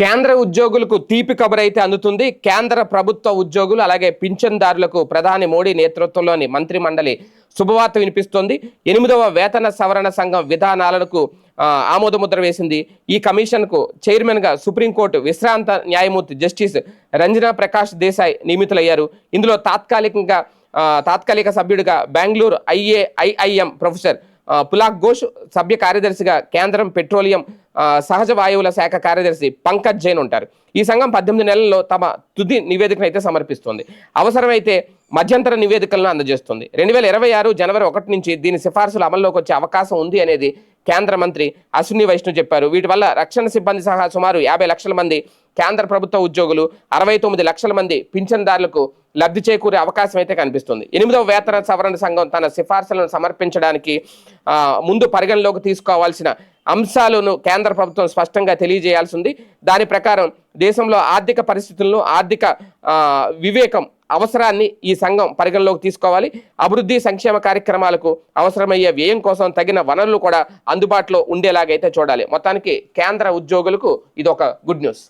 కేంద్ర ఉద్యోగులకు తీపి కబురైతే అందుతుంది. కేంద్ర ప్రభుత్వ ఉద్యోగులు అలాగే పింఛన్దారులకు ప్రధాని మోడీ నేతృత్వంలోని మంత్రి మండలి శుభవార్త వినిపిస్తోంది. ఎనిమిదవ వేతన సవరణ సంఘం విధానాలకు ఆమోదముద్ర వేసింది. ఈ కమిషన్కు చైర్మన్గా సుప్రీంకోర్టు విశ్రాంత న్యాయమూర్తి జస్టిస్ రంజనా ప్రకాష్ దేశాయ్ నియమితులయ్యారు. ఇందులో తాత్కాలికంగా తాత్కాలిక సభ్యుడిగా Bengaluru IA IIM professor Pulak Ghosh సభ్య కార్యదర్శిగా కేంద్రం పెట్రోలియం సహజ వాయువుల శాఖ కార్యదర్శి పంకజ్ జైన్ ఉంటారు. ఈ సంఘం పద్దెనిమిది నెలల్లో తమ తుది నివేదికను అయితే సమర్పిస్తుంది. అవసరమైతే మధ్యంతర నివేదికలను అందజేస్తుంది. రెండు వేల ఇరవై ఆరు జనవరి ఒకటి నుంచి దీని సిఫార్సులు అమల్లోకి వచ్చే అవకాశం ఉంది అనేది కేంద్ర మంత్రి అశ్విని వైష్ణవ్ చెప్పారు. వీటి వల్ల రక్షణ సిబ్బంది సహా సుమారు యాభై లక్షల మంది కేంద్ర ప్రభుత్వ ఉద్యోగులు అరవై తొమ్మిది లక్షల మంది పింఛన్దారులకు లబ్ధి చేకూరే అవకాశం అయితే కనిపిస్తుంది. ఎనిమిదవ వేతన సవరణ సంఘం తన సిఫార్సులను సమర్పించడానికి ముందు పరిగణలోకి తీసుకోవాల్సిన అంశాలను కేంద్ర ప్రభుత్వం స్పష్టంగా తెలియజేయాల్సి ఉంది దాని ప్రకారం దేశంలో ఆర్థిక పరిస్థితులను ఆర్థిక వివేకం అవసరాన్ని ఈ సంఘం పరిగణలోకి తీసుకోవాలి. అభివృద్ధి సంక్షేమ కార్యక్రమాలకు అవసరమయ్యే వ్యయం కోసం తగిన వనరులు కూడా అందుబాటులో ఉండేలాగైతే చూడాలి. మొత్తానికి కేంద్ర ఉద్యోగులకు ఇది ఒక గుడ్ న్యూస్.